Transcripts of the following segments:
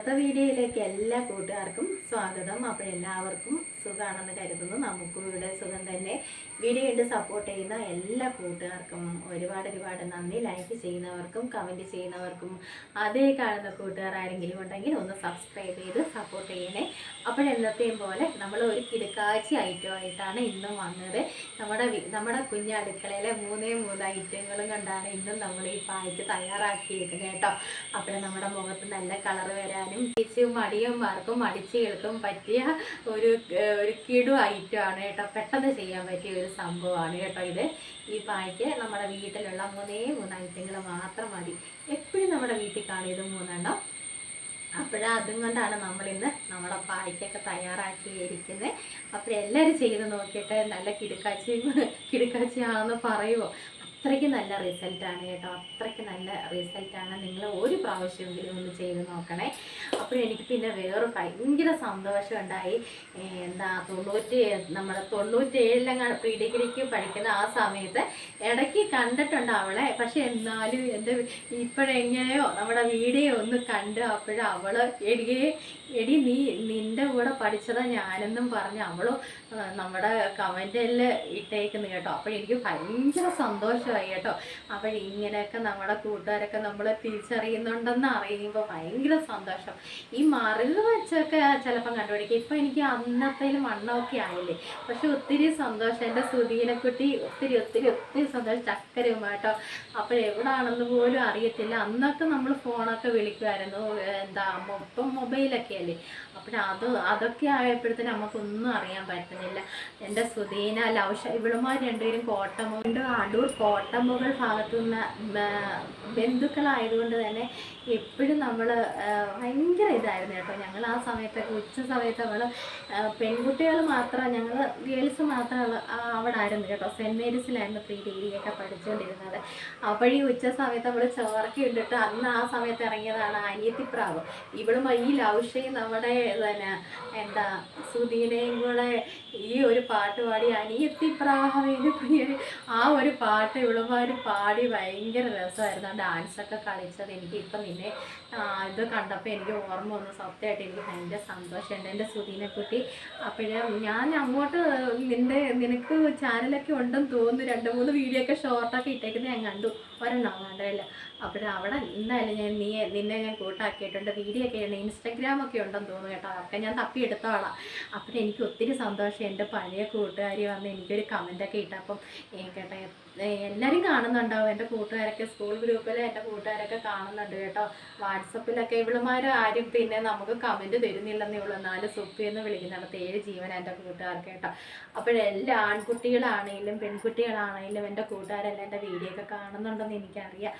അടുത്ത വീഡിയോയിലേക്ക് എല്ലാ കൂട്ടുകാർക്കും സ്വാഗതം. അപ്പോൾ എല്ലാവർക്കും സുഖമാണെന്ന് കരുതുന്നു. നമുക്കും ഇവിടെ സുഖം തന്നെ. വീഡിയോ കണ്ട് സപ്പോർട്ട് ചെയ്യുന്ന എല്ലാ കൂട്ടുകാർക്കും ഒരുപാട് ഒരുപാട് നന്ദി. ലൈക്ക് ചെയ്യുന്നവർക്കും കമന്റ് ചെയ്യുന്നവർക്കും അതേ കാണുന്ന കൂട്ടുകാർ ആരെങ്കിലും ഉണ്ടെങ്കിൽ ഒന്ന് സബ്സ്ക്രൈബ് ചെയ്ത് സപ്പോർട്ട് ചെയ്യണേ. അപ്പോഴെന്നത്തെയും പോലെ നമ്മൾ ഒരു കിടക്കാഴ്ച ഐറ്റമായിട്ടാണ് ഇന്നും വന്നത്. നമ്മുടെ നമ്മുടെ കുഞ്ഞ അടുക്കളയിലെ മൂന്നേ മൂന്ന് ഐറ്റങ്ങളും കണ്ടാണ് ഇന്നും നമ്മൾ ഈ പായ്ക്ക് തയ്യാറാക്കിയിരിക്കുന്നത് കേട്ടോ. അപ്പോൾ നമ്മുടെ മുഖത്ത് നല്ല കളർ വരാനും ചേച്ചിയും മടിയന്മാർക്കും മടിച്ചുകൾക്കും പറ്റിയ ഒരു ഒരു കിടു ഐറ്റമാണ് കേട്ടോ. പെട്ടെന്ന് ചെയ്യാൻ പറ്റിയ ഒരു സംഭവമാണ് കേട്ടോ ഇത്. ഈ പായ്ക്ക് നമ്മുടെ വീട്ടിലുള്ള മൂന്നേ മൂന്ന് ഐറ്റങ്ങൾ മാത്രം മതി. എപ്പോഴും നമ്മുടെ വീട്ടിൽ കാണിയത് മൂന്നെണ്ണം. അപ്പോഴാ അതും കൊണ്ടാണ് നമ്മളിന്ന് നമ്മുടെ പായ്ക്കൊക്കെ തയ്യാറാക്കിയിരിക്കുന്നത് അപ്പോൾ എല്ലാവരും ചെയ്ത് നോക്കിയിട്ട് നല്ല കിടുക്കാച്ചി കിടുക്കാച്ചിയാണെന്ന് പറയുമോ അത്രയ്ക്ക് നല്ല റിസൾട്ടാണ് കേട്ടോ. അത്രയ്ക്ക് നല്ല റിസൾട്ടാണ് നിങ്ങൾ ഒരു പ്രാവശ്യമെങ്കിലും ഒന്ന് ചെയ്ത് നോക്കണേ. അപ്പോൾ എനിക്ക് പിന്നെ വേറെ ഭയങ്കര സന്തോഷം ഉണ്ടായി. എന്താ തൊണ്ണൂറ്റി നമ്മുടെ തൊണ്ണൂറ്റേഴിലങ്ങ പ്രീ ഡിഗ്രിക്ക് പഠിക്കുന്ന ആ സമയത്ത് ഇടയ്ക്ക് കണ്ടിട്ടുണ്ട് അവളെ. പക്ഷെ എന്നാലും എന്റെ ഇപ്പോഴെങ്ങനെയോ നമ്മുടെ വീഡിയോ ഒന്ന് കണ്ട് അപ്പോഴും അവൾ എടിയെ എടി നീ നിന്റെ കൂടെ പഠിച്ചതാ ഞാനെന്നും പറഞ്ഞ് അവളും നമ്മുടെ കമന്റിൽ ഇട്ടേക്കുന്നു കേട്ടോ. അപ്പോൾ എനിക്ക് ഭയങ്കര സന്തോഷമായി കേട്ടോ. അപ്പോൾ ഇങ്ങനെയൊക്കെ നമ്മുടെ കൂട്ടുകാരൊക്കെ നമ്മളെ തിരിച്ചറിയുന്നുണ്ടെന്ന് അറിയുമ്പോൾ ഭയങ്കര സന്തോഷം. ഈ മറിവ് വെച്ചൊക്കെ ചിലപ്പം കണ്ടുപിടിക്കും. ഇപ്പം എനിക്ക് അന്നത്തേലും മണ്ണൊക്കെ ആയില്ലേ? പക്ഷെ ഒത്തിരി സന്തോഷം. എന്റെ സുധീനക്കുട്ടി ഒത്തിരി ഒത്തിരി ഒത്തിരി സന്തോഷം. ചക്കരയും കേട്ടോ. അപ്പോൾ എവിടാണെന്ന് പോലും അറിയത്തില്ല. അന്നൊക്കെ നമ്മൾ ഫോണൊക്കെ വിളിക്കുമായിരുന്നു. എന്താ ഇപ്പം മൊബൈലൊക്കെ അല്ലേ? അപ്പോൾ അത് അതൊക്കെ ആയപ്പോഴത്തേനും നമുക്കൊന്നും അറിയാൻ പറ്റുന്നില്ല. എന്റെ സുധീന ലൗഷ ഇവളുമാർ രണ്ടുപേരും കോട്ടമുണ്ട് അടൂർ കോട്ടമുകൾ ഭാഗത്തു നിന്ന് ബന്ധുക്കളായതുകൊണ്ട് തന്നെ എപ്പോഴും നമ്മൾ ഭയങ്കര ഇതായിരുന്നു കേട്ടോ. ഞങ്ങൾ ആ സമയത്തൊക്കെ ഉച്ച സമയത്ത് അവൾ പെൺകുട്ടികൾ മാത്രം ഞങ്ങൾ ഗേൾസ് മാത്രം അവിടെ ആയിരുന്നു കേട്ടോ. സെന്റ് മേരീസിലായിരുന്നു പ്രീ ഡിഗ്രിയൊക്കെ പഠിച്ചുകൊണ്ടിരുന്നത് അപ്പോഴീ ഉച്ച സമയത്ത് അവൾ ചോറൊക്കെ ഇട്ടിട്ട് അന്ന് ആ സമയത്ത് ഇറങ്ങിയതാണ് അനിയത്തിപ്രാവ് ഇവിടുമ്പോൾ ഈ ലൗഷയും നമ്മുടെ തന്നെ എന്താ സുധീനയും കൂടെ ഈ ഒരു പാട്ട് പാടി അനിയത്തി പ്രിയര്. ആ ഒരു പാട്ട് ഇവളുമാർ പാടി ഭയങ്കര രസമായിരുന്നു. ആ ഡാൻസൊക്കെ കളിച്ചത് എനിക്ക് ഇപ്പം നിന്നെ ഇത് കണ്ടപ്പോൾ എനിക്ക് ഓർമ്മ വന്നു. സത്യമായിട്ട് എനിക്ക് ഭയങ്കര സന്തോഷമുണ്ട്. എന്റെ സുധീനെ കുട്ടി അപ്പോഴേ ഞാൻ അങ്ങോട്ട് നിന്റെ നിനക്ക് ചാനലൊക്കെ ഉണ്ടെന്ന് തോന്നുന്നു. രണ്ട് മൂന്ന് വീഡിയോ ഒക്കെ ഷോർട്ടൊക്കെ ഇട്ടേക്കുന്നത് ഞാൻ കണ്ടു. ഒരെണ്ണം കണ്ടല്ല അപ്പോൾ അവിടെ എന്തായാലും ഞാൻ നീ നിന്നെ ഞാൻ കൂട്ടാക്കിയിട്ടുണ്ട്. വീഡിയോ ഒക്കെ ഉണ്ട് ഇൻസ്റ്റഗ്രാമൊക്കെ ഉണ്ടെന്ന് തോന്നുന്നു കേട്ടോ. അതൊക്കെ ഞാൻ തപ്പി എടുത്തോളാം. അപ്പോൾ എനിക്ക് ഒത്തിരി സന്തോഷം എന്റെ പഴയ കൂട്ടുകാരി വന്ന് എനിക്കൊരു കമന്റൊക്കെ ഇട്ടപ്പം അപ്പം കേട്ടോ എല്ലാവരും കാണുന്നുണ്ടാവും. എന്റെ കൂട്ടുകാരൊക്കെ സ്കൂൾ ഗ്രൂപ്പിൽ എന്റെ കൂട്ടുകാരൊക്കെ കാണുന്നുണ്ട് കേട്ടോ. വാട്സപ്പിലൊക്കെ ഇവളുമാർ ആരും പിന്നെ നമുക്ക് കമന്റ് തരുന്നില്ലെന്നേ ഉള്ളൂ. നാല് സുപ്പി എന്ന് വിളിക്കുന്നിടത്ത് ഏഴ് ജീവൻ എന്റെ കൂട്ടുകാർക്ക് കേട്ടോ. അപ്പോഴെല്ലാ ആൺകുട്ടികളാണെങ്കിലും പെൺകുട്ടികളാണെങ്കിലും എന്റെ കൂട്ടുകാരെല്ലാം എന്റെ വീഡിയോ ഒക്കെ കാണുന്നുണ്ടെന്ന് എനിക്കറിയാം.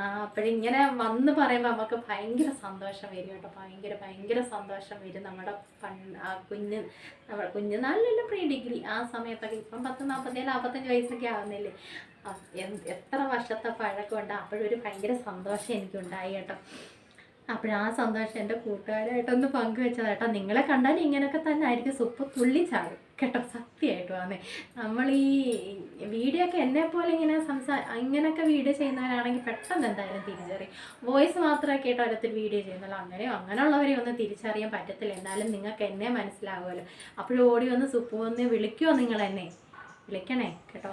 അപ്പോഴിങ്ങനെ വന്ന് പറയുമ്പോൾ നമുക്ക് ഭയങ്കര സന്തോഷം വരും കേട്ടോ. ഭയങ്കര ഭയങ്കര സന്തോഷം വരും നമ്മുടെ പണ്ട് ആ കുഞ്ഞ് നമ്മുടെ പ്രീ ഡിഗ്രി. ആ സമയത്തൊക്കെ ഇപ്പം പത്ത് നാൽപ്പത്തേഴ് നാൽപ്പത്തഞ്ച് വയസ്സൊക്കെ ആവുന്നില്ലേ. എത്ര വർഷത്തെ പഴക്കമുണ്ട് അപ്പോഴൊരു ഭയങ്കര സന്തോഷം എനിക്കുണ്ടായി കേട്ടോ. അപ്പോഴാ സന്തോഷം എന്റെ കൂട്ടുകാരായിട്ടൊന്ന് പങ്കുവെച്ചത് കേട്ടോ. നിങ്ങളെ കണ്ടാൽ ഇങ്ങനെയൊക്കെ തന്നെ ആയിരിക്കും. സുപ്പ് തുള്ളിച്ചാടും കേട്ടോ സത്യമായിട്ട് വന്നേ നമ്മൾ ഈ വീഡിയോ ഒക്കെ എന്നെ പോലെ ഇങ്ങനെ സംസാ ഇങ്ങനെയൊക്കെ വീഡിയോ ചെയ്യുന്നവരാണെങ്കിൽ പെട്ടെന്ന് എന്തായാലും തിരിച്ചറിയും. വോയിസ് മാത്രമേ കേട്ടോ ഓരോരുത്തർ വീഡിയോ ചെയ്യുന്നുള്ളൂ അങ്ങനെ അങ്ങനെയുള്ളവരെ ഒന്നും തിരിച്ചറിയാൻ പറ്റത്തില്ല. എന്നാലും നിങ്ങൾക്ക് എന്നെ മനസ്സിലാവുമല്ലോ. അപ്പോഴും ഓടി വന്ന് സുപ്പ് വന്ന് വിളിക്കുമോ നിങ്ങൾ എന്നെ? വിളിക്കണേ കേട്ടോ.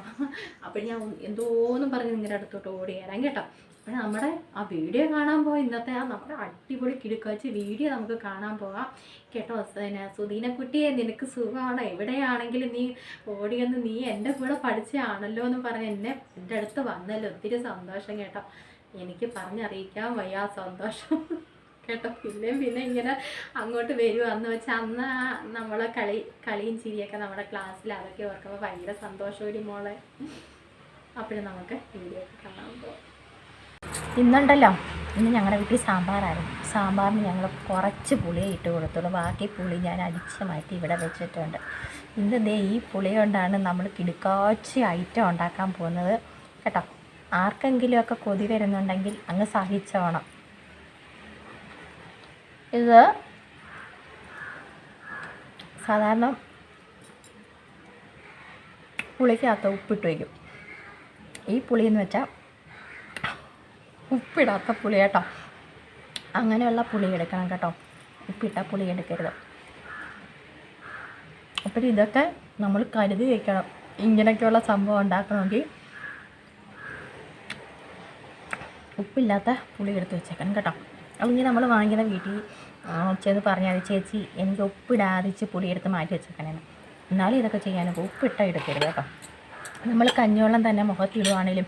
അപ്പോൾ ഞാൻ എന്തോന്നും പറഞ്ഞ് നിങ്ങളുടെ അടുത്തോട്ട് ഓടി വരാം കേട്ടോ. അപ്പോൾ നമ്മുടെ ആ വീഡിയോ കാണാൻ പോവാം ഇന്നത്തെ ആ നമ്മുടെ അടിപൊളി കിടുക്കാച്ച് വീഡിയോ നമുക്ക് കാണാൻ പോകാം. കേട്ടോ പിന്നെ സുധീനക്കുട്ടിയെ നിനക്ക് സുഖമാണോ? എവിടെയാണെങ്കിലും നീ ഓടിയെന്ന് നീ എന്റെ കൂടെ പഠിച്ചാണല്ലോ എന്ന് പറഞ്ഞ് എന്നെ എന്റെ അടുത്ത് വന്നല്ലോ. ഒത്തിരി സന്തോഷം കേട്ടോ. എനിക്ക് പറഞ്ഞറിയിക്കാൻ വയ്യ സന്തോഷം. കേട്ടോ പിന്നെയും പിന്നെ ഇങ്ങനെ അങ്ങോട്ട് വരുവാന്ന് വെച്ചാൽ അന്ന് നമ്മളെ കളി കളിയും ചിരിയൊക്കെ നമ്മുടെ ക്ലാസ്സിൽ അതൊക്കെ ഓർക്കുമ്പോൾ ഭയങ്കര സന്തോഷമൊരു മോളെ. അപ്പോഴും നമുക്ക് വീഡിയോ കാണാൻ പോകാം. ഇന്നുണ്ടല്ലോ. ഇന്ന് ഞങ്ങളുടെ വീട്ടിൽ സാമ്പാറായിരുന്നു. സാമ്പാറിന് ഞങ്ങൾ കുറച്ച് പുളിയെ ഇട്ട് കൊടുത്തുള്ളൂ. ബാക്കി പുളി ഞാൻ അടിച്ച് മാറ്റി ഇവിടെ വെച്ചിട്ടുണ്ട്. ഇന്ന് ദേ ഈ പുളി കൊണ്ടാണ് നമ്മൾ കിടുക്കാച്ചി ഐറ്റം ഉണ്ടാക്കാൻ പോകുന്നത്. കേട്ടോ? ആർക്കെങ്കിലുമൊക്കെ കൊതി വരുന്നുണ്ടെങ്കിൽ അങ്ങ് സഹിച്ചോണം. ഇത് സാധാരണ പുളിക്കകത്ത് ഉപ്പിട്ട് വയ്ക്കും. ഈ പുളിയെന്ന് വെച്ചാൽ ഉപ്പിടാത്ത പുളി കേട്ടോ. അങ്ങനെയുള്ള പുളി എടുക്കണം കേട്ടോ. ഉപ്പിട്ട പുളി എടുക്കരുത്. അപ്പോൾ ഇതൊക്കെ നമ്മൾ കരുതി വയ്ക്കണം ഇങ്ങനെയൊക്കെയുള്ള സംഭവം ഉണ്ടാക്കണമെങ്കിൽ ഉപ്പില്ലാത്ത പുളി എടുത്ത് വെച്ചേക്കണം കേട്ടോ. അല്ലെങ്കിൽ നമ്മൾ വാങ്ങിക്കുന്ന വീട്ടിൽ ചെന്ന് പറഞ്ഞാൽ ചേച്ചി എനിക്ക് ഉപ്പിടാതിച്ച് പുളി എടുത്ത് മാറ്റി വെച്ചേക്കണേന്ന്. എന്നാലും ഇതൊക്കെ ചെയ്യാനൊക്കെ ഉപ്പിട്ട എടുക്കരുത് കേട്ടോ. നമ്മൾ കഞ്ഞിവെള്ളം തന്നെ മുഖത്തിടുവാണെങ്കിലും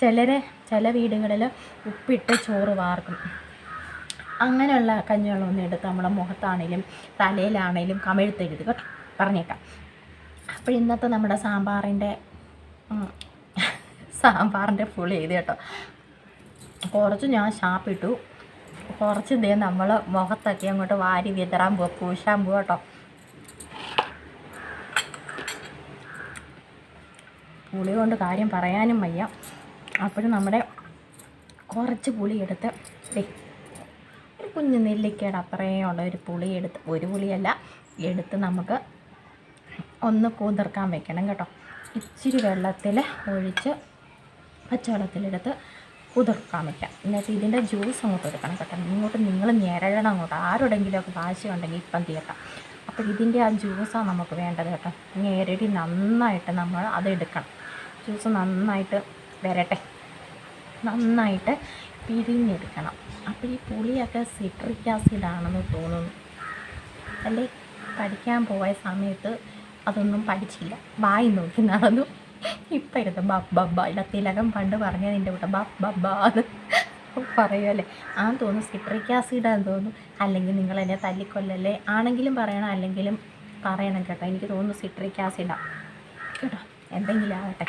ചിലരെ ചില വീടുകളിൽ ഉപ്പിട്ട് ചോറ് വാർക്കും. അങ്ങനെയുള്ള കഞ്ഞിവെള്ളം ഒന്നും എടുത്ത് നമ്മുടെ മുഖത്താണേലും തലയിലാണേലും കമിഴ്ത്തരുത് കേട്ടോ. പറഞ്ഞേക്കാം. അപ്പോൾ ഇന്നത്തെ നമ്മുടെ സാമ്പാറിന്റെ സാമ്പാറിന്റെ പുളി ചെയ്ത് കേട്ടോ. കുറച്ച് ഞാൻ ഷാപ്പിട്ടു കുറച്ച് ദേ നമ്മൾ മുഖത്തൊക്കെ അങ്ങോട്ട് വാരി വിതറാൻ പോവാ പൂശാൻ പോവാ പുളി കൊണ്ട് കാര്യം പറയാനും വയ്യ. അപ്പോഴും നമ്മുടെ കുറച്ച് പുളി എടുത്ത് ദേ ഒരു കുഞ്ഞു നെല്ലിക്കയുടെ അത്രയും ഉള്ള ഒരു പുളി എടുത്ത് ഒരു പുളിയല്ല എടുത്ത് നമുക്ക് ഒന്ന് കുതിർക്കാൻ വെക്കണം കേട്ടോ. ഇച്ചിരി വെള്ളത്തിൽ ഒഴിച്ച് പച്ചവെള്ളത്തിലെടുത്ത് കുതിർക്കാൻ വെക്കാം. എന്നിട്ട് ഇതിന്റെ ജ്യൂസ് അങ്ങോട്ട് എടുക്കണം കേട്ടോ. ഇങ്ങോട്ട് നിങ്ങൾ ഞെരഴണം അങ്ങോട്ട്. ആരോടെങ്കിലുമൊക്കെ വാശി ഉണ്ടെങ്കിൽ ഇപ്പം തീർക്കാം. അപ്പോൾ ഇതിന്റെ ആ ജ്യൂസാണ് നമുക്ക് വേണ്ടത് കേട്ടോ. ഞെരടി നന്നായിട്ട് നമ്മൾ അത് എടുക്കണം. ജ്യൂസ് നന്നായിട്ട് വരട്ടെ. നന്നായിട്ട് പിഴിഞ്ഞെടുക്കണം. അപ്പോൾ ഈ പുളിയൊക്കെ സിട്രിക് ആസിഡാണെന്ന് തോന്നുന്നു. അല്ലേ? പഠിക്കാൻ പോയ സമയത്ത് അതൊന്നും പഠിച്ചില്ല. വായി നോക്കി നടന്നു. ഇപ്പം ഇരുന്ന് ബബ് ബബ്ബ ഇല്ല തിലകം പണ്ട് പറഞ്ഞതിന്റെ കൂട്ടം ബബ് ബബ്ബ അത് പറയുമല്ലേ ആ തോന്നുന്നു സിട്രിക് ആസിഡാന്ന് തോന്നുന്നു. അല്ലെങ്കിൽ നിങ്ങൾ എന്നെ തല്ലിക്കൊല്ലല്ലേ? ആണെങ്കിലും പറയണം അല്ലെങ്കിലും പറയണം കേട്ടോ. എനിക്ക് തോന്നുന്നു സിട്രിക് ആസിഡാണ് കേട്ടോ? എന്തെങ്കിലും ആവട്ടെ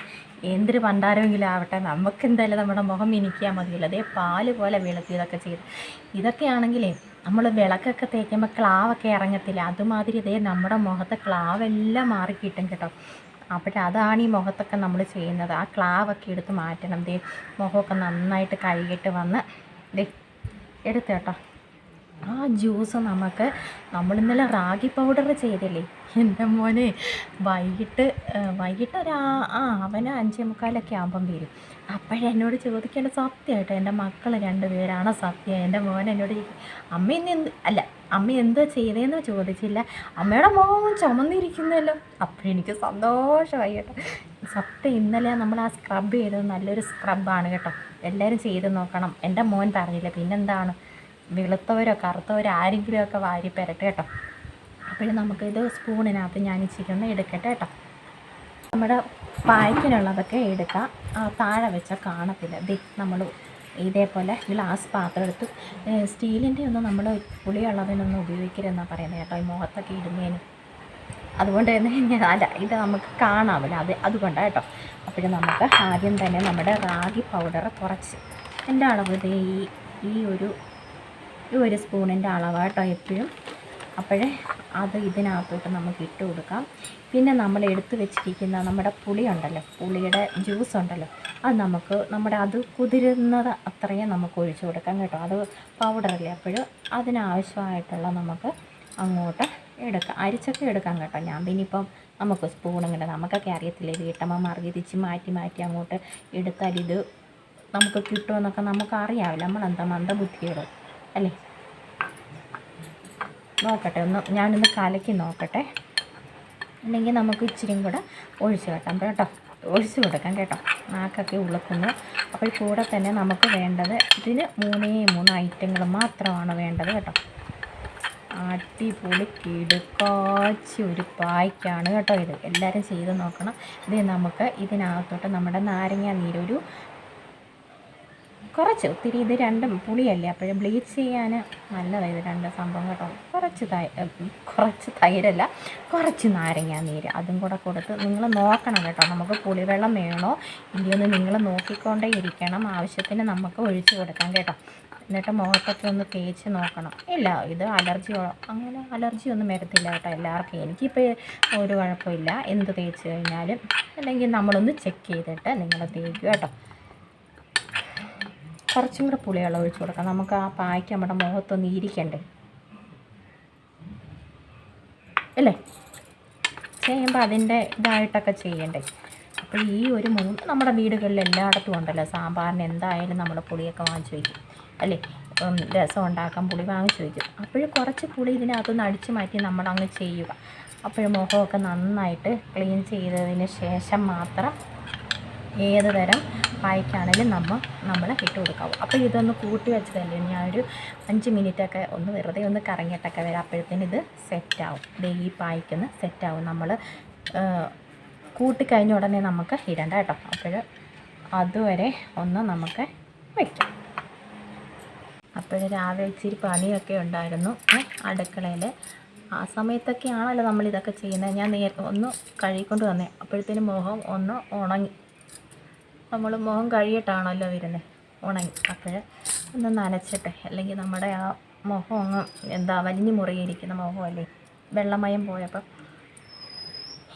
എന്തൊരു പണ്ടാരമെങ്കിലും ആവട്ടെ നമുക്ക് എന്തായാലും നമ്മുടെ മുഖം മിനിക്കിയാൽ മതിയല്ലോ. അതേ പാൽ പോലെ വെളുത്തി ഇതൊക്കെ ചെയ്ത്. ഇതൊക്കെയാണെങ്കിലേ നമ്മൾ വിളക്കൊക്കെ തേക്കുമ്പോൾ ക്ലാവൊക്കെ ഇറങ്ങത്തില്ല. അതുമാതിരി ഇതേ നമ്മുടെ മുഖത്തെ ക്ലാവെല്ലാം മാറിക്കിട്ടും കേട്ടോ. അപ്പോൾ അതാണ് ഈ മുഖത്തൊക്കെ നമ്മൾ ചെയ്യുന്നത്. ആ ക്ലാവൊക്കെ എടുത്ത് മാറ്റണം. ദേ മുഖമൊക്കെ നന്നായിട്ട് കഴുകിയിട്ട് വന്ന് ദേ എടുത്ത് കേട്ടോ. ആ ജ്യൂസ് നമുക്ക് നമ്മൾ ഇന്നലെ റാഗി പൗഡർ ചെയ്തില്ലേ? എന്റെ മോനെ വൈകിട്ട് വൈകിട്ട് ഒരു ആ- അവന് അഞ്ചേ മുക്കാലൊക്കെ ആകുമ്പം വരും. അപ്പോഴെന്നോട് ചോദിക്കേണ്ട സത്യമായിട്ട് എന്റെ മക്കൾ രണ്ടുപേരാണ് സത്യം. എന്റെ മോൻ എന്നോട് അമ്മ ഇന്ന് എന്ത് അല്ല അമ്മ എന്തോ ചെയ്തതെന്ന് ചോദിച്ചില്ല. അമ്മയുടെ മോൻ ചുമന്നിരിക്കുന്നല്ലോ. അപ്പോഴെനിക്ക് സന്തോഷമായി കേട്ടോ. സത്യം ഇന്നലെ നമ്മൾ ആ സ്ക്രബ് ചെയ്തത് നല്ലൊരു സ്ക്രബാണ് കേട്ടോ. എല്ലാവരും ചെയ്ത് നോക്കണം. എന്റെ മോൻ പറഞ്ഞില്ല പിന്നെന്താണ്? വെളുത്തവരോ കറുത്തവരോ ആരെങ്കിലുമൊക്കെ വാരി പെരട്ടെ കേട്ടോ. അപ്പോഴും നമുക്കിത് സ്പൂണിനകത്ത് ഞാൻ ഇച്ചിരി ഒന്ന് എടുക്കട്ടെ കേട്ടോ. നമ്മുടെ പായ്ക്കിനുള്ളതൊക്കെ എടുക്കാം. താഴെ വെച്ചാൽ കാണത്തില്ല. ദേ നമ്മൾ ഇതേപോലെ ഗ്ലാസ് പാത്രം എടുത്ത്. സ്റ്റീലിന്റെ ഒന്നും നമ്മൾ പുളിയുള്ളതിനൊന്നും ഉപയോഗിക്കരുതെന്നാണ് പറയുന്നത് കേട്ടോ. ഈ മുഖത്തൊക്കെ ഇടുന്നതിനും. അതുകൊണ്ട് തന്നെ അല്ല ഇത് നമുക്ക് കാണാമല്ലോ. അത് അതുകൊണ്ടാണ് കേട്ടോ. അപ്പോഴും നമുക്ക് ആദ്യം തന്നെ നമ്മുടെ റാഗി പൗഡർ കുറച്ച്. എന്റെ അളവ് ഈ ഈ ഒരു ഈ ഒരു സ്പൂണിന്റെ അളവാണ് കേട്ടോ എപ്പോഴും. അപ്പോഴേ അത് ഇതിനകത്തോട്ട് നമുക്ക് ഇട്ട് കൊടുക്കാം. പിന്നെ നമ്മൾ എടുത്തു വെച്ചിരിക്കുന്ന നമ്മുടെ പുളി ഉണ്ടല്ലോ പുളിയുടെ ജ്യൂസ് ഉണ്ടല്ലോ അത് നമുക്ക് നമ്മുടെ അത് കുതിരുന്നത് അത്രയും നമുക്ക് ഒഴിച്ചു കൊടുക്കാം കേട്ടോ. അത് പൗഡറല്ലേ അപ്പോഴും അതിനാവശ്യമായിട്ടുള്ള നമുക്ക് അങ്ങോട്ട് എടുക്കാം. അരിച്ചൊക്കെ എടുക്കാം കേട്ടോ ഞാൻ. പിന്നെ ഇപ്പം നമുക്ക് സ്പൂൺ ഇങ്ങനെ നമുക്കൊക്കെ അറിയത്തില്ലേ വീട്ടമ്മമാർ വിധിച്ച് മാറ്റി മാറ്റി അങ്ങോട്ട് എടുത്താൽ ഇത് നമുക്ക് കിട്ടുമെന്നൊക്കെ നമുക്ക് അറിയാവില്ല നമ്മളെന്താ മന്ദബുദ്ധികൾ അല്ലേ? നോക്കട്ടെ ഒന്ന് ഞാനൊന്ന് കലക്കി നോക്കട്ടെ. അല്ലെങ്കിൽ നമുക്ക് ഇച്ചിരിയും കൂടെ ഒഴിച്ചു വെക്കാം കേട്ടോ. ഒഴിച്ചു കൊടുക്കാം കേട്ടോ. നാക്കൊക്കെ ഉളുക്കുന്നു. അപ്പോൾ കൂടെ തന്നെ നമുക്ക് വേണ്ടത് ഇതിന് മൂന്നേ മൂന്ന് ഐറ്റങ്ങൾ മാത്രമാണ് വേണ്ടത് കേട്ടോ. അടിപൊളി കിടുക്കാച്ചി ഒരു പായ്ക്കാണ് കേട്ടോ ഇത്. എല്ലാവരും ചെയ്ത് നോക്കണം. ഇത് നമുക്ക് ഇതിനകത്തോട്ട് നമ്മുടെ നാരങ്ങ നീരൊരു കുറച്ച് ഒത്തിരി ഇത് രണ്ടും പുളിയല്ലേ? അപ്പോഴും ബ്ലീച്ച് ചെയ്യാൻ നല്ലതാണ് ഇത് രണ്ട് സംഭവം കേട്ടോ. കുറച്ച് കുറച്ച് തൈരല്ല കുറച്ച് നാരങ്ങ നീര് അതും കൂടെ കൊടുത്ത് നിങ്ങൾ നോക്കണം കേട്ടോ. നമുക്ക് പുളിവെള്ളം വേണോ? ഇല്ലയോന്ന് നിങ്ങൾ നോക്കിക്കൊണ്ടേ ഇരിക്കണം. ആവശ്യത്തിന് നമുക്ക് ഒഴിച്ച് കൊടുക്കാം കേട്ടോ. എന്നിട്ട് മുഖത്തൊക്കെ ഒന്ന് തേച്ച് നോക്കണം. ഇല്ല ഇത് അലർജി അങ്ങനെ അലർജി ഒന്നും വരത്തില്ല കേട്ടോ എല്ലാവർക്കും. എനിക്കിപ്പോൾ ഒരു കുഴപ്പമില്ല. എന്ത് തേച്ച് കഴിഞ്ഞാലും അല്ലെങ്കിൽ നമ്മളൊന്ന് ചെക്ക് ചെയ്തിട്ട് നിങ്ങൾ തേക്കുക കേട്ടോ. കുറച്ചും കൂടെ പുളിവെള്ളം ഒഴിച്ച് കൊടുക്കാം. നമുക്ക് ആ പായ്ക്ക് നമ്മുടെ മുഖത്തൊന്ന് ഇരിക്കണ്ടേ? അല്ലേ? ചെയ്യുമ്പോൾ അതിന്റെ ഇതായിട്ടൊക്കെ ചെയ്യണ്ടേ? അപ്പോൾ ഈ ഒരു മൂന്ന് നമ്മുടെ വീടുകളിൽ എല്ലായിടത്തും ഉണ്ടല്ലോ. സാമ്പാറിന് എന്തായാലും നമ്മൾ പുളിയൊക്കെ വാങ്ങിച്ച് വയ്ക്കും. അല്ലേ? രസം ഉണ്ടാക്കാൻ പുളി വാങ്ങിച്ച് വയ്ക്കും. അപ്പോഴും കുറച്ച് പുളി ഇതിനകത്തുനിന്ന് അടിച്ചു മാറ്റി നമ്മൾ അങ്ങ് ചെയ്യുക. അപ്പോഴും മുഖമൊക്കെ നന്നായിട്ട് ക്ലീൻ ചെയ്തതിന് ശേഷം മാത്രം ഏത് തരം പായ്ക്കാണെങ്കിലും നമ്മൾ നമ്മൾ ഇട്ട് കൊടുക്കാവും. അപ്പോൾ ഇതൊന്ന് കൂട്ടി വെച്ചതല്ലേ? ഞാനൊരു അഞ്ച് മിനിറ്റൊക്കെ ഒന്ന് വെറുതെ ഒന്ന് കറങ്ങിയിട്ടൊക്കെ വരാം. അപ്പോഴത്തേന് ഇത് സെറ്റാവും. ഇത് ഈ പായ്ക്കൊന്ന് സെറ്റാവും. നമ്മൾ കൂട്ടിക്കഴിഞ്ഞ ഉടനെ നമുക്ക് ഇടണ്ട കേട്ടോ. അപ്പോൾ അതുവരെ ഒന്ന് നമുക്ക് വയ്ക്കാം അപ്പോൾ രാവിലെ ഇച്ചിരി പണിയൊക്കെ ഉണ്ടായിരുന്നു അടുക്കളയിൽ ആ സമയത്തൊക്കെ ആണല്ലോ നമ്മൾ ഇതൊക്കെ ചെയ്യുന്നത്. ഞാൻ നേരെ ഒന്ന് കഴുകിക്കൊണ്ട് തന്നെ അപ്പോഴത്തേനും മുഖം ഒന്ന് ഉണങ്ങി. നമ്മൾ മുഖം കഴിയിട്ടാണല്ലോ വരുന്നത് ഉണങ്ങി. അപ്പോൾ ഒന്ന് നനച്ചിട്ടെ. അല്ലെങ്കിൽ നമ്മുടെ ആ മുഖം അങ്ങ് എന്താ വലിഞ്ഞു മുറിയിരിക്കുന്ന മുഖമല്ലേ? വെള്ളമയം പോയപ്പം.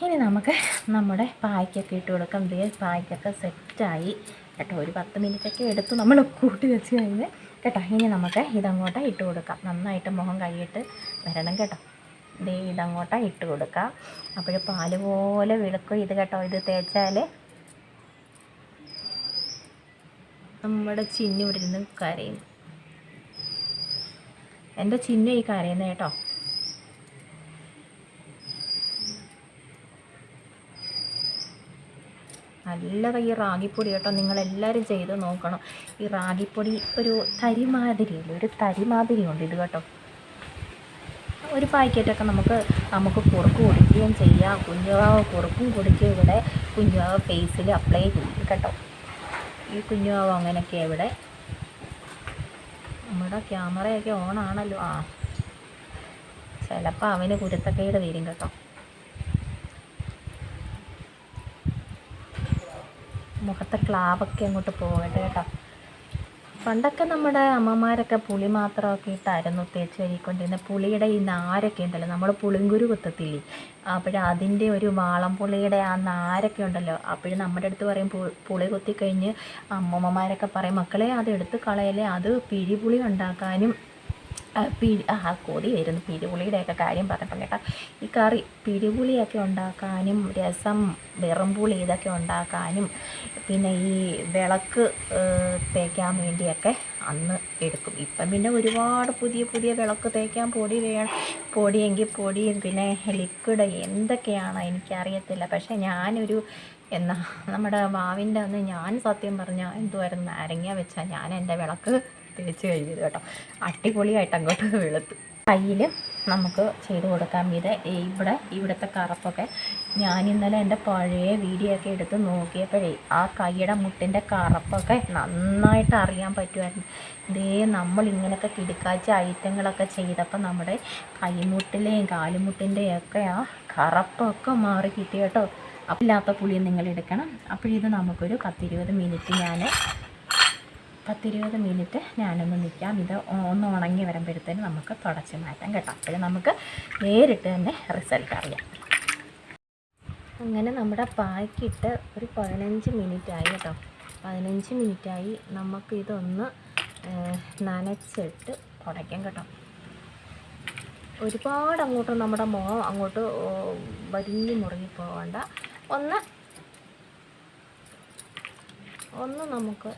ഇനി നമുക്ക് നമ്മുടെ പായ്ക്കൊക്കെ ഇട്ട് കൊടുക്കാം. ദേ പായ്ക്കൊക്കെ സെറ്റായി. കേട്ടോ ഒരു പത്ത് മിനിറ്റൊക്കെ എടുത്ത് നമ്മൾ കൂട്ടി വെച്ച് കഴിഞ്ഞ് കേട്ടോ ഇനി നമുക്ക് ഇതങ്ങോട്ട് ഇട്ട് കൊടുക്കാം. നന്നായിട്ട് മുഖം കഴിയിട്ട് വരണം കേട്ടോ. ദേ ഇതങ്ങോട്ട് ഇട്ട് കൊടുക്കാം. അപ്പോൾ പാൽ പോലെ വിളക്കും ഇത് കേട്ടോ. ഇത് തേച്ചാൽ നമ്മുടെ ചിന്നു ഇവിടെ ഇരുന്ന് കരയുന്നു. എന്റെ ചിന്നു ഈ കരയുന്നത് കേട്ടോ. നല്ലത് ഈ റാഗിപ്പൊടി കേട്ടോ നിങ്ങളെല്ലാവരും ചെയ്ത് നോക്കണം. ഈ റാഗിപ്പൊടി ഒരു തരിമാതിരിയില്ല? ഒരു തരിമാതിരിയുണ്ട് ഇത് കേട്ടോ. ഒരു പാക്കറ്റൊക്കെ നമുക്ക് നമുക്ക് കുറുക്ക് കൊടുക്കുകയും ചെയ്യാം. കുഞ്ഞുവാവ് കുറുക്കും കൊടുക്കുക ഇവിടെ കുഞ്ഞുവാവ് ഫേസിൽ അപ്ലൈ ചെയ്യും കേട്ടോ. ഈ കുഞ്ഞുവാവ് അങ്ങനെയൊക്കെ ഇവിടെ. നമ്മുടെ ക്യാമറയൊക്കെ ഓണാണല്ലോ. ആ. ചിലപ്പോൾ അവന് കുരുത്തക്കേട് വരും കേട്ടോ. മുഖത്തെ ക്ലാവൊക്കെ അങ്ങോട്ട് പോകട്ടെ കേട്ടോ. പണ്ടൊക്കെ നമ്മുടെ അമ്മമാരൊക്കെ പുളി മാത്രമൊക്കെ ഇട്ടായിരുന്നു തേച്ച് കഴുകിക്കൊണ്ടിരുന്നത്. പുളിയുടെ ഈ നാരൊക്കെ ഉണ്ടല്ലോ നമ്മൾ പുളിങ്കുരു കുത്തത്തില്ലേ? അപ്പോഴും അതിന്റെ ഒരു വാളം പുളിയുടെ ആ നാരൊക്കെ ഉണ്ടല്ലോ അപ്പോഴും നമ്മുടെ അടുത്ത് പറയും പുളി കുത്തിക്കഴിഞ്ഞ് അമ്മമ്മമാരൊക്കെ പറയും മക്കളെ അത് എടുത്ത് കളയലേ അത് പിഴിപുളി ഉണ്ടാക്കാനും പിഴി ആ കൊതി വരുന്നു. പിരിപുളിയുടെയൊക്കെ കാര്യം പറഞ്ഞപ്പോൾ കേട്ടോ ഈ കറി പിടിപുളിയൊക്കെ ഉണ്ടാക്കാനും രസം വെറുംപുളി ഇതൊക്കെ ഉണ്ടാക്കാനും പിന്നെ ഈ വിളക്ക് തേക്കാൻ വേണ്ടിയൊക്കെ അന്ന് എടുക്കും. ഇപ്പം പിന്നെ ഒരുപാട് പുതിയ പുതിയ വിളക്ക് തേക്കാൻ പൊടി വേണം പൊടിയെങ്കിൽ പൊടിയും പിന്നെ ലിക്വിഡ് എന്തൊക്കെയാണ് എനിക്കറിയത്തില്ല. പക്ഷേ ഞാനൊരു എന്നാ നമ്മുടെ വാവിന്റെ അന്ന് ഞാൻ സത്യം പറഞ്ഞാൽ എന്തുമായിരുന്നു നാരങ്ങ വെച്ചാൽ ഞാൻ എന്റെ വിളക്ക് തേച്ച് കഴിഞ്ഞത് കേട്ടോ. അടിപൊളിയായിട്ട് അങ്ങോട്ട് വെളുത്തു. കയ്യിൽ നമുക്ക് ചെയ്ത് കൊടുക്കാൻ ഇത് ഇവിടെ ഇവിടുത്തെ കറുപ്പൊക്കെ ഞാൻ ഇന്നലെ എന്റെ പഴയ വീഡിയോ ഒക്കെ എടുത്ത് നോക്കിയപ്പോഴേ ആ കൈയുടെ മുട്ടിന്റെ കറുപ്പൊക്കെ നന്നായിട്ട് അറിയാൻ പറ്റുമായിരുന്നു. ഇതേ നമ്മൾ ഇങ്ങനെയൊക്കെ കിടുക്കാച്ച ഐറ്റങ്ങളൊക്കെ ചെയ്തപ്പോൾ നമ്മുടെ കൈമുട്ടിലെയും കാലുമുട്ടിന്റെയും ഒക്കെ ആ കറുപ്പൊക്കെ മാറി കിട്ടി കേട്ടോ. അപ്പില്ലാത്ത പുളി നിങ്ങൾ എടുക്കണം. അപ്പോഴിത് നമുക്കൊരു പത്തിരുപത് മിനിറ്റ് ഞാൻ പത്തിരുപത് മിനിറ്റ് ഞാനൊന്ന് നിൽക്കാം. ഇത് ഒന്ന് ഉണങ്ങി വരുമ്പോഴത്തേന് നമുക്ക് തുടച്ച് മാറ്റാം കേട്ടോ. അപ്പോൾ നമുക്ക് നേരിട്ട് തന്നെ റിസൾട്ട് അറിയാം. അങ്ങനെ നമ്മുടെ പായ്ക്കിട്ട് ഒരു പതിനഞ്ച് മിനിറ്റ് ആയി കേട്ടോ. പതിനഞ്ച് മിനിറ്റായി നമുക്ക് ഇതൊന്ന് ഏഹ്, നനച്ചിട്ട് തുടയ്ക്കാം കേട്ടോ. ഒരുപാട് അങ്ങോട്ട് നമ്മുടെ മുഖം അങ്ങോട്ട് വരിഞ്ഞു മുറുകി പോകണ്ട. ഒന്ന് ഒന്ന് നമുക്ക്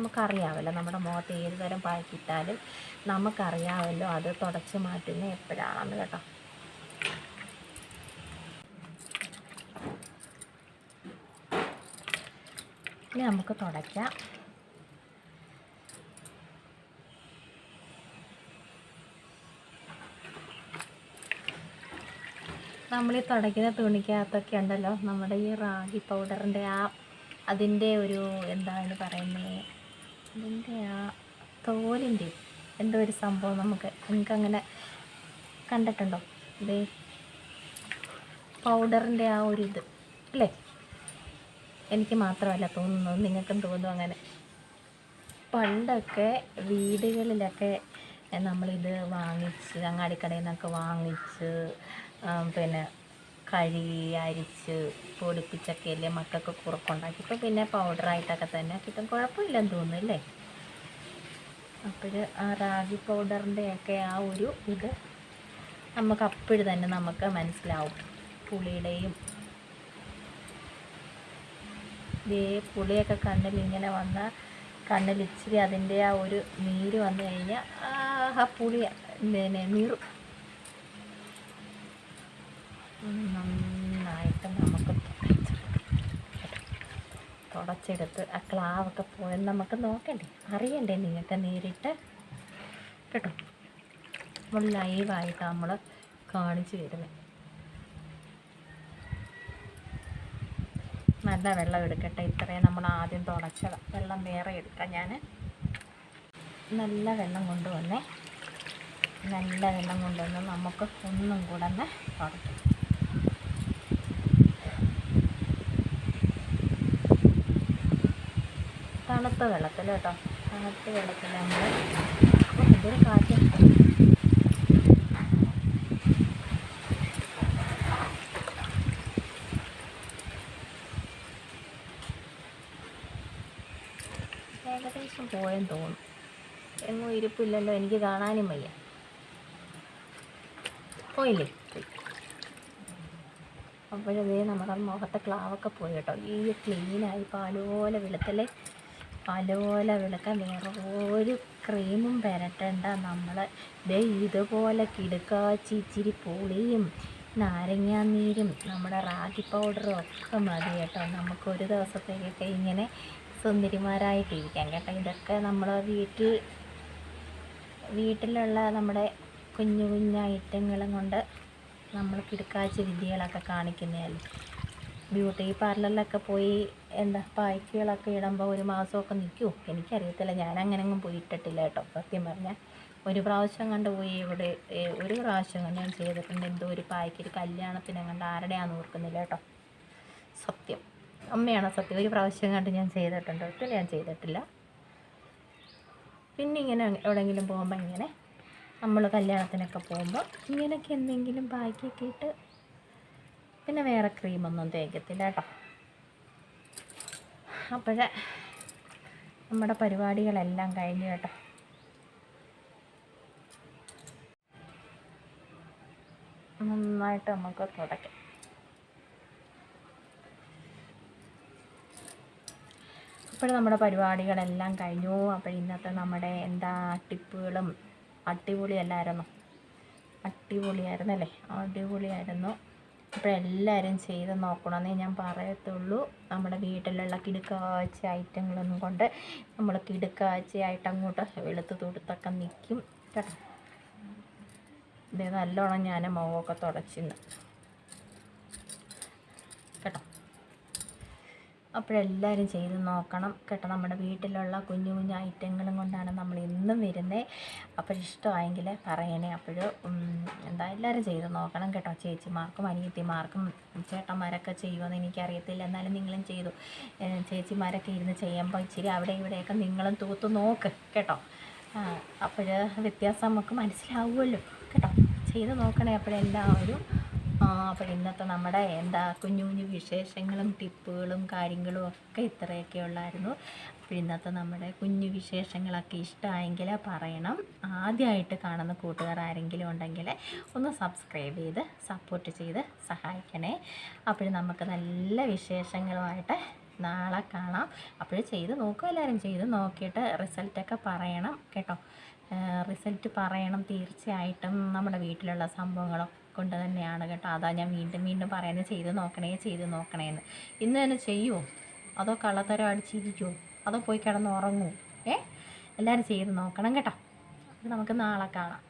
നമുക്കറിയാമല്ലോ. നമ്മുടെ മുഖത്ത് ഏത് തരം പാക്കിട്ടാലും നമുക്കറിയാമല്ലോ അത് തുടച്ച് മാറ്റുന്നത് എപ്പോഴാണെന്ന് കേട്ടോ. ഇനി നമുക്ക് തുടയ്ക്കാം. നമ്മൾ ഈ തുടയ്ക്കുന്ന തുണിക്കകത്തൊക്കെ ഉണ്ടല്ലോ നമ്മുടെ ഈ റാഗി പൗഡറിന്റെ ആ അതിന്റെ ഒരു എന്താണ് പറയുന്നത്? അതിന്റെ ആ തോലിന്റെ എന്തോ ഒരു സംഭവം നമുക്ക് നിങ്ങൾക്കങ്ങനെ കണ്ടിട്ടുണ്ടോ? ഇതേ പൗഡറിന്റെ ആ ഒരു ഇത് അല്ലേ? എനിക്ക് മാത്രമല്ല തോന്നുന്നത് നിങ്ങൾക്കും തോന്നും അങ്ങനെ. പണ്ടൊക്കെ വീടുകളിലൊക്കെ നമ്മളിത് വാങ്ങിച്ച് അങ്ങാടിക്കടയിൽ നിന്നൊക്കെ വാങ്ങിച്ച് പിന്നെ കഴുകി അരിച്ച് പൊടിപ്പിച്ചൊക്കെ അല്ലേ മക്കൾക്ക് കുറുക്കുണ്ടാക്കി ഇപ്പോൾ പിന്നെ പൗഡറായിട്ടൊക്കെ തന്നെ കിട്ടും. കുഴപ്പമില്ലെന്ന് തോന്നുന്നു അല്ലേ അപ്പോൾ ആ റാഗി പൗഡറിന്റെയൊക്കെ ആ ഒരു ഇത് നമുക്ക് അപ്പോഴും തന്നെ നമുക്ക് മനസ്സിലാവും. പുളിയുടെയും ദേ പുളിയൊക്കെ കണ്ണിൽ ഇങ്ങനെ വന്ന കണ്ണിൽ ഇച്ചിരി അതിന്റെ ആ ഒരു നീര് വന്നു കഴിഞ്ഞാൽ ആ പുളി പിന്നെ നീറും നന്നായിട്ട് നമുക്ക് തുടച്ചെടുത്ത് ആ ക്ലാവൊക്കെ പോയെന്ന് നമുക്ക് നോക്കണ്ടേ? അറിയണ്ടേ നിങ്ങൾക്ക് നേരിട്ട്? കേട്ടോ? നമ്മൾ ലൈവായിട്ട് നമ്മൾ കാണിച്ചു തരുന്നത് നല്ല വെള്ളം എടുക്കട്ടെ. ഇത്രയും നമ്മൾ ആദ്യം തുടച്ചത്. വെള്ളം വേറെ എടുക്കാം ഞാൻ നല്ല വെള്ളം കൊണ്ടുവന്നേ. നല്ല വെള്ളം കൊണ്ടുവന്ന് നമുക്ക് ഒന്നും കൂടെ ഒന്ന് തുടയ്ക്കാം തണുത്ത വെള്ളത്തിൽ കേട്ടോ. തണുത്ത വെള്ളത്തിൽ നമ്മൾ ഇതൊരു കാറ്റ് ഏകദേശം പോയെന്ന് തോന്നും എങ്ങും ഇരിപ്പില്ലല്ലോ എനിക്ക് കാണാനും വയ്യ. പോയില്ലേ? പോയി. അപ്പോഴതേ നമ്മുടെ മുഖത്തെ ക്ലാവൊക്കെ പോയി കേട്ടോ. ഈ ക്ലീനായി പാലുപോലെ വെളുത്തല്ലേ പാലോല വിളക്കാൻ വേറെ ഒരു ക്രീമും വരട്ടണ്ട നമ്മൾ ദേ ഇതുപോലെ കിടുക്കാച്ചി ഇച്ചിരി പുളിയും നാരങ്ങാനീരും നമ്മുടെ റാഗി പൗഡറും ഒക്കെ മതി കേട്ടോ. നമുക്ക് ഒരു ദിവസത്തേക്കൊക്കെ ഇങ്ങനെ സുന്ദരിമാരായിട്ടിരിക്കാം കേട്ടോ. ഇതൊക്കെ നമ്മൾ വീട്ടിൽ വീട്ടിലുള്ള നമ്മുടെ കുഞ്ഞു കുഞ്ഞു ഐറ്റങ്ങളും കൊണ്ട് നമ്മൾ കിടക്കാച്ച വിദ്യകളൊക്കെ കാണിക്കുന്നതല്ലേ. ബ്യൂട്ടി പാർലറിലൊക്കെ പോയി എന്താ പായ്ക്കുകളൊക്കെ ഇടുമ്പോൾ ഒരു മാസമൊക്കെ നിൽക്കുമോ എനിക്കറിയത്തില്ല ഞാൻ പോയി പോയിട്ടിട്ടില്ല കേട്ടോ സത്യം പറഞ്ഞാൽ ഒരു പ്രാവശ്യം കണ്ട് പോയി ഇവിടെ ഒരു പ്രാവശ്യം കണ്ട് ഞാൻ ചെയ്തിട്ടുണ്ട്. എന്തോ ഒരു പായ്ക്ക് ഒരു കല്യാണത്തിന് കണ്ട് ആരുടെയാണെന്ന് ഓർക്കുന്നില്ല കേട്ടോ. സത്യം. അമ്മയാണ് സത്യം? ഒരു പ്രാവശ്യം കണ്ട് ഞാൻ ചെയ്തിട്ടുണ്ട്. ഒത്തിരി ഞാൻ ചെയ്തിട്ടില്ല. പിന്നെ ഇങ്ങനെ എവിടെയെങ്കിലും പോകുമ്പോൾ ഇങ്ങനെ നമ്മൾ കല്യാണത്തിനൊക്കെ പോകുമ്പോൾ ഇങ്ങനെയൊക്കെ എന്തെങ്കിലും പായ്ക്കൊക്കെ ഇട്ട് പിന്നെ വേറെ ക്രീമൊന്നും തേക്കത്തില്ല കേട്ടോ. അപ്പോഴേ നമ്മുടെ പരിപാടികളെല്ലാം കഴിഞ്ഞു കേട്ടോ. നന്നായിട്ട് നമുക്ക് തുടയ്ക്കാം അപ്പോൾ നമ്മുടെ പരിപാടികളെല്ലാം കഴിഞ്ഞു. അപ്പോൾ ഇന്നത്തെ നമ്മുടെ എന്താ ടിപ്പുകളും അടിപൊളിയല്ലായിരുന്നു? അടിപൊളിയായിരുന്നല്ലേ? അടിപൊളിയായിരുന്നു. അപ്പോൾ എല്ലാവരും ചെയ്ത് നോക്കണമെന്നേ ഞാൻ പറയത്തുള്ളൂ. നമ്മുടെ വീട്ടിലുള്ള കിടുക്കാച്ച ഐറ്റങ്ങളൊന്നും കൊണ്ട് നമ്മൾ കിടുക്കാച്ചയായിട്ട് അങ്ങോട്ട് വെളുത്ത് തൊടുത്തൊക്കെ നിൽക്കും. കേട്ടോ. ഇത് നല്ലോണം ഞാൻ മുഖമൊക്കെ തുടച്ചിന്ന്. കേട്ടോ. അപ്പോഴെല്ലാവരും ചെയ്ത് നോക്കണം. കേട്ടോ നമ്മുടെ വീട്ടിലുള്ള കുഞ്ഞു കുഞ്ഞു ഐറ്റങ്ങളും കൊണ്ടാണ് നമ്മൾ ഇന്നും വരുന്നത്. അപ്പോൾ ഇഷ്ടമായെങ്കിൽ പറയണേ. അപ്പോൾ എന്താ എല്ലാവരും ചെയ്ത് നോക്കണം കേട്ടോ. ചേച്ചിമാർക്കും അനിയത്തിമാർക്കും ചേട്ടന്മാരൊക്കെ ചെയ്യുമെന്ന് എനിക്കറിയത്തില്ല. എന്നാലും നിങ്ങളും ചെയ്തു. ചേച്ചിമാരൊക്കെ ഇരുന്ന് ചെയ്യുമ്പോൾ ഇച്ചിരി അവിടെ ഇവിടെയൊക്കെ നിങ്ങളും തൂത്ത് നോക്ക് കേട്ടോ. അപ്പോൾ വ്യത്യാസം നമുക്ക് മനസ്സിലാവുമല്ലോ കേട്ടോ. ചെയ്ത് നോക്കണേ അപ്പോഴെല്ലാവരും അപ്പോൾ ഇന്നത്തെ നമ്മുടെ എന്താ കുഞ്ഞു കുഞ്ഞു വിശേഷങ്ങളും ടിപ്പുകളും കാര്യങ്ങളും ഒക്കെ ഇത്രയൊക്കെ ഉള്ളായിരുന്നു. അപ്പോൾ ഇന്നത്തെ നമ്മുടെ കുഞ്ഞു വിശേഷങ്ങളൊക്കെ ഇഷ്ടമായെങ്കിൽ പറയണം. ആദ്യമായിട്ട് കാണുന്ന കൂട്ടുകാർ ആരെങ്കിലും ഉണ്ടെങ്കിൽ ഒന്ന് സബ്സ്ക്രൈബ് ചെയ്ത് സപ്പോർട്ട് ചെയ്ത് സഹായിക്കണേ. അപ്പോൾ നമുക്ക് നല്ല വിശേഷങ്ങളുമായിട്ട് നാളെ കാണാം. അപ്പോൾ ചെയ്ത് നോക്കും എല്ലാവരും ചെയ്ത് നോക്കിയിട്ട് റിസൾട്ടൊക്കെ പറയണം കേട്ടോ. റിസൾട്ട് പറയണം തീർച്ചയായിട്ടും. നമ്മുടെ വീട്ടിലുള്ള സംഭവങ്ങളൊക്കെ കൊണ്ട് തന്നെയാണ് കേട്ടോ. അതാ ഞാൻ വീണ്ടും വീണ്ടും പറയുന്നത് ചെയ്ത് നോക്കണേ ചെയ്ത് നോക്കണേന്ന്. ഇന്ന് തന്നെ ചെയ്യുമോ അതോ കള്ളത്തരം അടിച്ചിരിക്കുമോ അതോ പോയി കിടന്ന് ഉറങ്ങുമോ ഏ? എല്ലാവരും ചെയ്ത് നോക്കണം കേട്ടോ. നമുക്ക് നാളെ കാണാം.